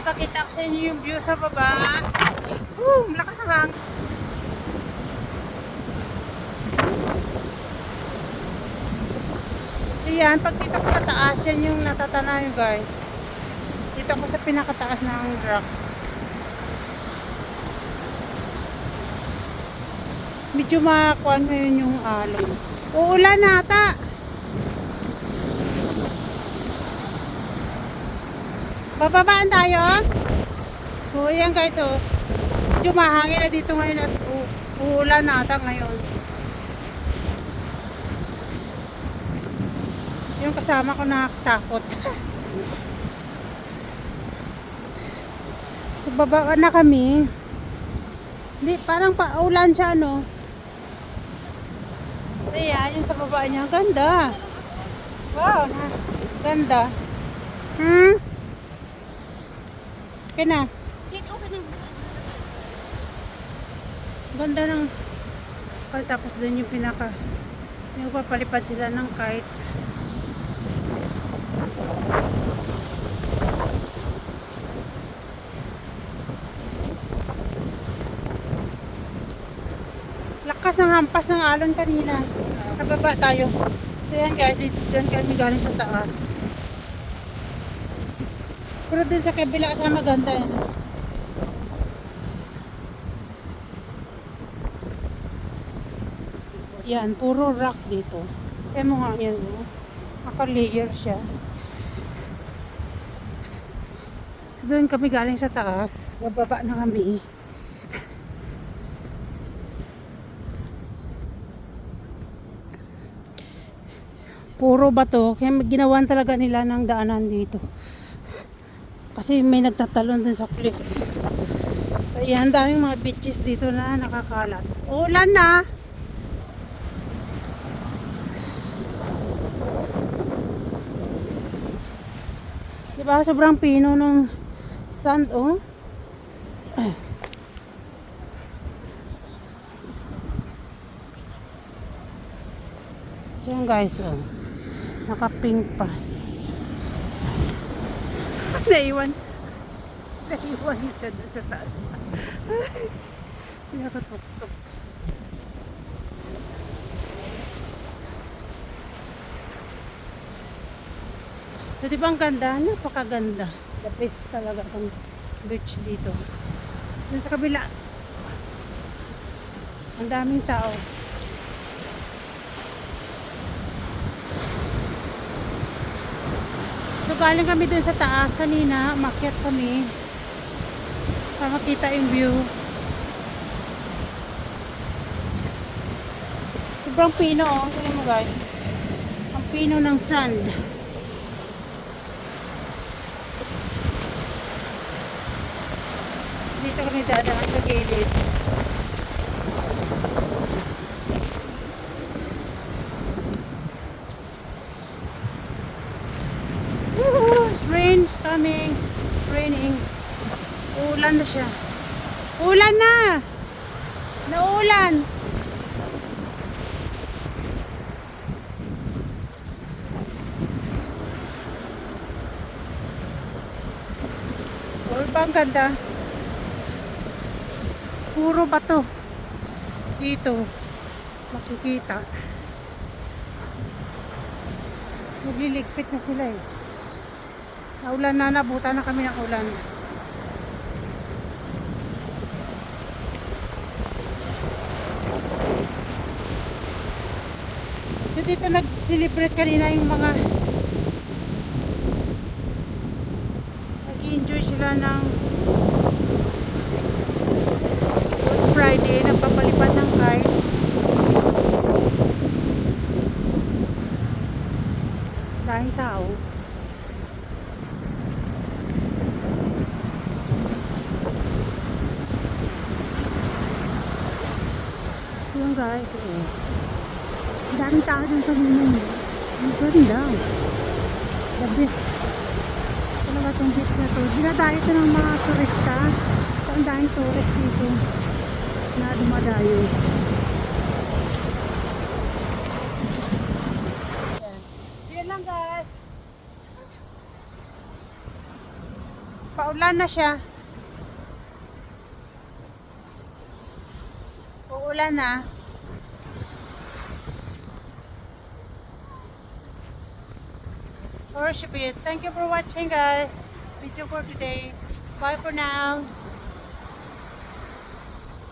Ayan, pakita ko sa inyo yung view sa baba. Woo, malakas ang hangin. Ayan, pag dito ko sa taas, yan yung natatanaw nyo guys. Dito ko sa pinakataas ng rock. Medyo makakuan ngayon yung alon. Uulan na Bababaan tayo? Oo, yan guys, oh. Medyo mahangin na dito ngayon at uulan na ata ngayon. Yung kasama ko nakatakot. so, baba na kami. Hindi, parang paulan siya, no? So, yan, yung sa baba niya. Ganda. Wow, ganda. Hmm? Okay na. Ganda ng tapos doon yung pinaka yung papalipad sila ng kite. Lakas ng hampas ng alon kanina. Kababa tayo. So yan guys, dyan kami galing sa taas. Pero dun sa kabila sa maganda yan. Yan, puro rock dito. Eh mo nga yan, no? Naka-layer siya. So, doon kami galing sa taas. Bababa na kami. Puro bato. Kaya ginawan talaga nila ng daanan dito. Kasi may nagtatalon dun sa cliff. So, yan, daming mga beaches dito na nakakalat. Ulan na! Diba, sobrang pino ng sand, oh. Ay. Yun guys, oh. Naka-pink pa. Naiwan. Naiwan siya doon sa taas. Nakatuktok. So, di ba ang ganda? Napakaganda. The best talaga itong beach dito. Dun sa kabila, ang daming tao. So, galing kami dun sa taas kanina. Makyat kami. Para makita yung view. Sobrang pino, oh. Tignan mo, guys. Ang pino ng sand. Dito kami dadaan sa gilid. Coming. Raining. Ulan na siya. Ulan na! Naulan! Ba ang ganda? Puro bato. Dito. Makikita. Nagliligpit na sila eh. Naulan na, nabuta na kami ng ulan. So dito nag-celebrate kanina yung mga nag-enjoy sila ng Friday, nagpapalipad ng kite. Daming tao. Guys, eh. Ang daming tao kanina. eh. Ang ganda. The best. Talaga itong beach na to. Dinadayo ito ng mga turista. So, ang daming tourist dito na dumadayo. Yan lang guys. Paulan na siya. Uulan na. Worship is. Thank you for watching guys. Video for today. Bye for now.